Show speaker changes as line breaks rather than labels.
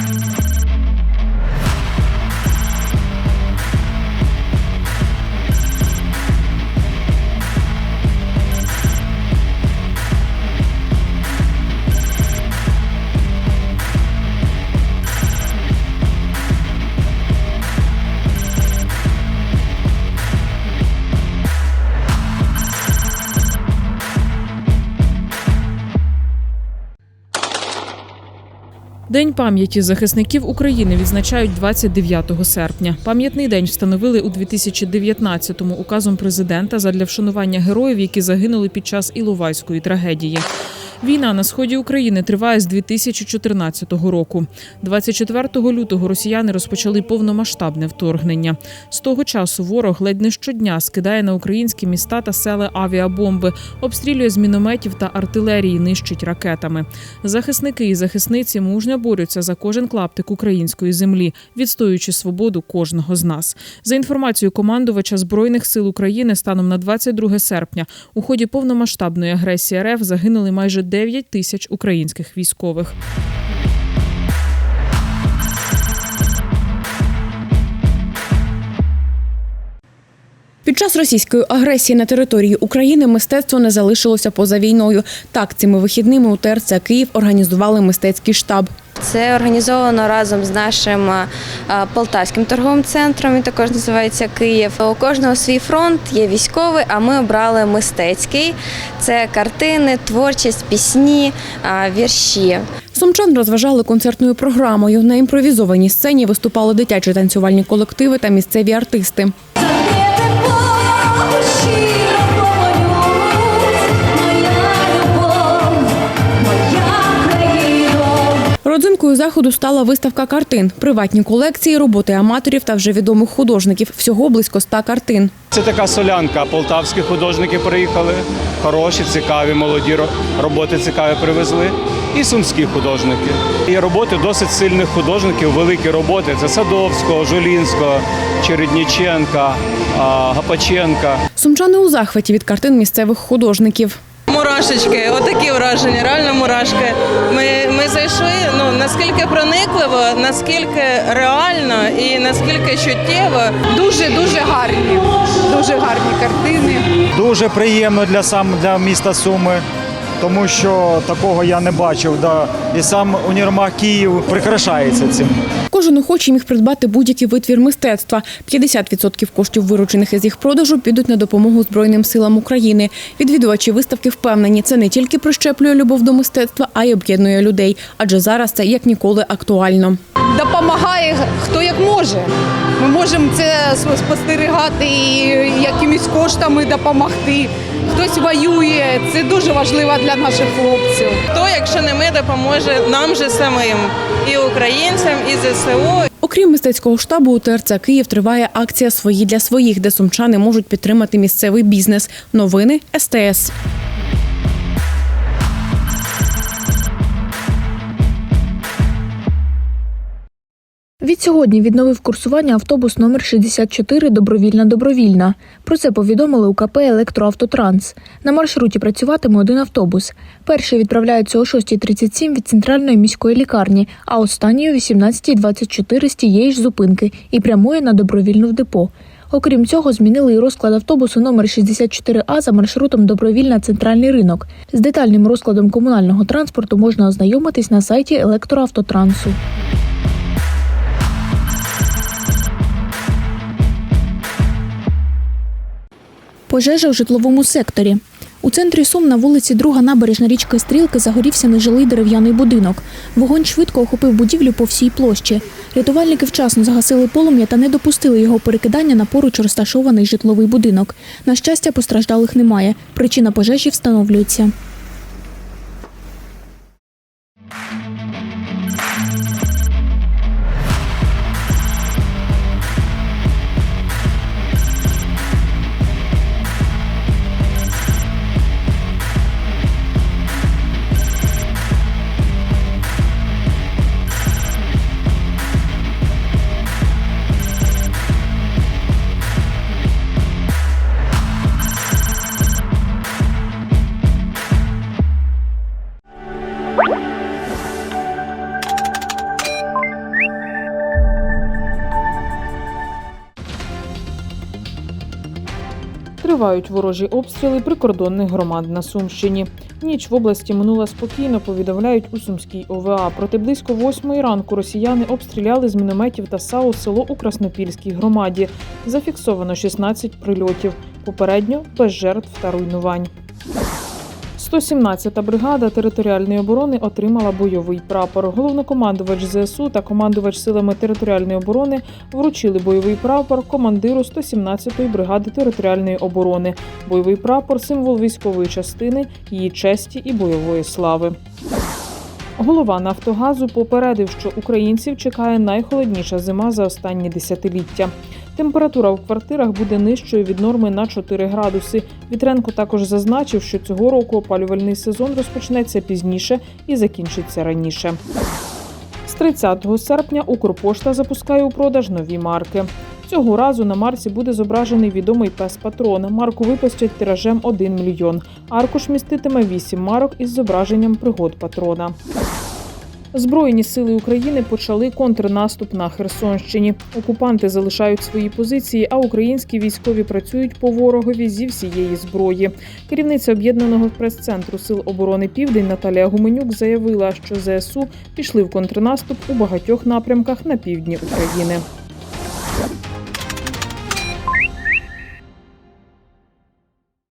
Thank you. День пам'яті захисників України відзначають 29 серпня. Пам'ятний день встановили у 2019-му указом президента задля вшанування героїв, які загинули під час Іловайської трагедії. Війна на сході України триває з 2014 року. 24 лютого росіяни розпочали повномасштабне вторгнення. З того часу ворог ледь не щодня скидає на українські міста та села авіабомби, обстрілює з мінометів та артилерії, нищить ракетами. Захисники і захисниці мужньо борються за кожен клаптик української землі, відстоюючи свободу кожного з нас. За інформацією командувача збройних сил України, станом на 22 серпня у ході повномасштабної агресії РФ загинули майже 9 тисяч українських військових.
Під час російської агресії на території України мистецтво не залишилося поза війною. Так, цими вихідними у ТРЦ Київ організували мистецький штаб.
Це організовано разом з нашим е, полтавським торговим центром. Він також називається Київ. У кожного свій фронт є військовий, а ми обрали мистецький. Це картини, творчість, пісні, е, вірші.
Сумчан розважали концертною програмою. На імпровізованій сцені виступали дитячі танцювальні колективи та місцеві артисти. Родзинкою заходу стала виставка картин, приватні колекції, роботи аматорів та вже відомих художників. Всього близько ста картин.
Це така солянка. Полтавські художники приїхали. Хороші, цікаві, молоді роботи цікаві привезли. І сумські художники. І роботи досить сильних художників, великі роботи. Це Садовського, Жулінського, Чередніченка, Гапаченка.
Сумчани у захваті від картин місцевих художників.
Мурашечки, отакі враження, реально мурашки. Ми, ми зайшли, наскільки проникливо, наскільки реально і наскільки чуттєво.
Дуже дуже гарні, дуже гарні картини.
Дуже приємно для сам для міста Суми, тому що такого я не бачив. Да. І сам універмаг Київ прикрашається цим.
Кожен охочий міг придбати будь-який витвір мистецтва. 50% коштів, виручених із їх продажу, підуть на допомогу Збройним силам України. Відвідувачі виставки впевнені, це не тільки прищеплює любов до мистецтва, а й об'єднує людей. Адже зараз це як ніколи актуально.
Допомагає хто як може. Ми можемо це спостерігати і якимись коштами допомогти. Хтось воює. Це дуже важливо для наших хлопців.
Хто, якщо не ми, допоможе нам же самим, і українцям, і ЗСУ,
Окрім мистецького штабу, у ТРЦ Київ триває акція Свої для своїх, де сумчани можуть підтримати місцевий бізнес. Новини СТС.
Відсьогодні відновив курсування автобус номер 64 Добровільна-Добровільна. Про це повідомили у КП «Електроавтотранс». На маршруті працюватиме один автобус. Перший відправляється о 6.37 від центральної міської лікарні, а останній о 18.24 з тієї ж зупинки і прямує на добровільну в депо. Окрім цього, змінили і розклад автобусу номер 64А за маршрутом Добровільна центральний ринок. З детальним розкладом комунального транспорту можна ознайомитись на сайті електроавтотрансу. Пожежа в житловому секторі. У центрі Сум на вулиці Друга набережна річки Стрілки загорівся нежилий дерев'яний будинок. Вогонь швидко охопив будівлю по всій площі. Рятувальники вчасно загасили полум'я та не допустили його перекидання на поруч розташований житловий будинок. На щастя, постраждалих немає. Причина пожежі встановлюється.
Тривають ворожі обстріли прикордонних громад на Сумщині. Ніч в області минула спокійно, повідомляють у Сумській ОВА. Проте близько восьмої ранку росіяни обстріляли з мінометів та САУ село у Краснопільській громаді. Зафіксовано 16 прильотів. Попередньо без жертв та руйнувань. 117-та бригада територіальної оборони отримала бойовий прапор. Головнокомандувач ЗСУ та командувач силами територіальної оборони вручили бойовий прапор командиру 117-ї бригади територіальної оборони. Бойовий прапор символ військової частини, її честі і бойової слави. Голова Нафтогазу попередив, що українців чекає найхолодніша зима за останні десятиліття. Температура в квартирах буде нижчою від норми на 4 градуси. Вітренко також зазначив, що цього року опалювальний сезон розпочнеться пізніше і закінчиться раніше. З 30 серпня Укрпошта запускає у продаж нові марки. Цього разу на марці буде зображений відомий пес патрон. Марку випустять тиражем 1 мільйон. Аркуш міститиме 8 марок із зображенням пригод патрона. Збройні сили України почали контрнаступ на Херсонщині. Окупанти залишають свої позиції, а українські військові працюють по ворогові зі всієї зброї. Керівниця об'єднаного прес-центру сил оборони Південь Наталія Гуменюк заявила, що ЗСУ пішли в контрнаступ у багатьох напрямках на півдні України.